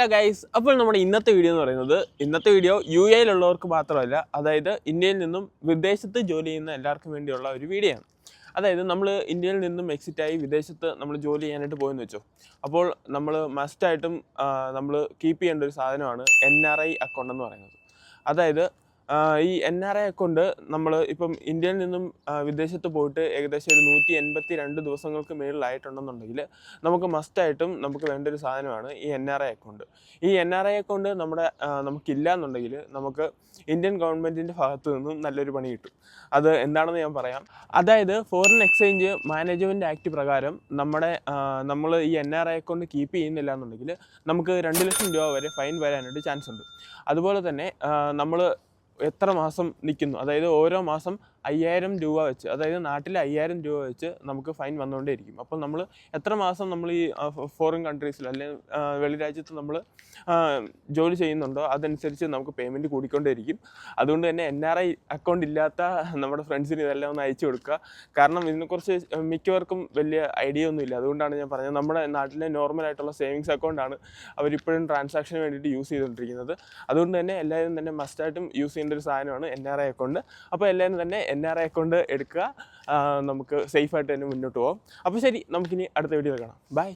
Hello guys അപ്പോൾ നമ്മുടെ ഇന്നത്തെ വീഡിയോ എന്ന് പറയുന്നത് ഇന്നത്തെ വീഡിയോ യു എയിലുള്ളവർക്ക് മാത്രമല്ല അതായത് ഇന്ത്യയിൽ നിന്നും വിദേശത്ത് ജോലി ചെയ്യുന്ന എല്ലാവർക്കും വേണ്ടിയുള്ള ഒരു വീഡിയോ ആണ്. അതായത് നമ്മൾ ഇന്ത്യയിൽ നിന്നും എക്സിറ്റായി വിദേശത്ത് നമ്മൾ ജോലി ചെയ്യാനായിട്ട് പോയെന്ന് വെച്ചോ. അപ്പോൾ നമ്മൾ മസ്റ്റായിട്ടും നമ്മൾ കീപ്പ് ചെയ്യേണ്ട ഒരു സാധനമാണ് എൻ ആർ ഐ അക്കൗണ്ട് എന്ന് പറയുന്നത്. അതായത് ഈ എൻ ആർ ഐ അക്കൗണ്ട് നമ്മൾ ഇപ്പം ഇന്ത്യയിൽ നിന്നും വിദേശത്ത് പോയിട്ട് ഏകദേശം ഒരു നൂറ്റി എൺപത്തി രണ്ട് ദിവസങ്ങൾക്ക് മേളിലായിട്ടുണ്ടെന്നുണ്ടെങ്കിൽ നമുക്ക് മസ്റ്റായിട്ടും നമുക്ക് വേണ്ട ഒരു സാധനമാണ് ഈ എൻ ആർ ഐ അക്കൗണ്ട് ഈ എൻ ആർ ഐ അക്കൗണ്ട് നമ്മുടെ നമുക്കില്ല എന്നുണ്ടെങ്കിൽ നമുക്ക് ഇന്ത്യൻ ഗവൺമെന്റിന്റെ ഭാഗത്ത് നിന്നും നല്ലൊരു പണി കിട്ടും. അത് എന്താണെന്ന് ഞാൻ പറയാം. അതായത് ഫോറിൻ എക്സ്ചേഞ്ച് മാനേജ്മെന്റ് ആക്ട് പ്രകാരം നമ്മുടെ നമ്മൾ ഈ N R I account keep ചെയ്യുന്നില്ല എന്നുണ്ടെങ്കിൽ നമുക്ക് രണ്ട് ലക്ഷം രൂപ വരെ ഫൈൻ വരാനായിട്ട് ചാൻസ് ഉണ്ട്. അതുപോലെ തന്നെ നമ്മൾ എത്ര മാസം നിൽക്കുന്നു. അതായത് ഓരോ മാസം അയ്യായിരം രൂപ വെച്ച് അതായത് നാട്ടിൽ അയ്യായിരം രൂപ വെച്ച് നമുക്ക് ഫൈൻ വന്നുകൊണ്ടേയിരിക്കും. അപ്പോൾ നമ്മൾ എത്ര മാസം നമ്മൾ ഈ ഫോറിൻ കൺട്രീസിൽ അല്ലെങ്കിൽ വെളിരാജ്യത്ത് നമ്മൾ ജോലി ചെയ്യുന്നുണ്ടോ അതനുസരിച്ച് നമുക്ക് പേയ്മെന്റ് കൂടിക്കൊണ്ടേയിരിക്കും. അതുകൊണ്ട് തന്നെ എൻ ആർ ഐ അക്കൗണ്ട് ഇല്ലാത്ത നമ്മുടെ ഫ്രണ്ട്സിന് ഇതെല്ലാം ഒന്ന് അയച്ചു കൊടുക്കുക. കാരണം ഇതിനെക്കുറിച്ച് മിക്കവർക്കും വലിയ ഐഡിയ ഒന്നുമില്ല അതുകൊണ്ടാണ് ഞാൻ പറഞ്ഞത് നമ്മുടെ നാട്ടിലെ നോർമൽ ആയിട്ടുള്ള സേവിങ്സ് അക്കൗണ്ടാണ് അവരിപ്പോഴും ട്രാൻസാക്ഷന് വേണ്ടിയിട്ട് യൂസ് ചെയ്തുകൊണ്ടിരിക്കുന്നത്. അതുകൊണ്ട് തന്നെ എല്ലാവരും തന്നെ മസ്റ്റായിട്ടും യൂസ് ചെയ്യേണ്ട ഒരു സാധനമാണ് എൻ ആർ ഐ അക്കൗണ്ട്. അപ്പോൾ എല്ലാവരും തന്നെ എൻ ആർ ഐ അക്കൗണ്ട് എടുക്കുക. നമുക്ക് സേഫായിട്ട് തന്നെ മുന്നോട്ട് പോകാം. അപ്പോൾ ശരി നമുക്കിനി അടുത്ത വീഡിയോ കാണാം. ബൈ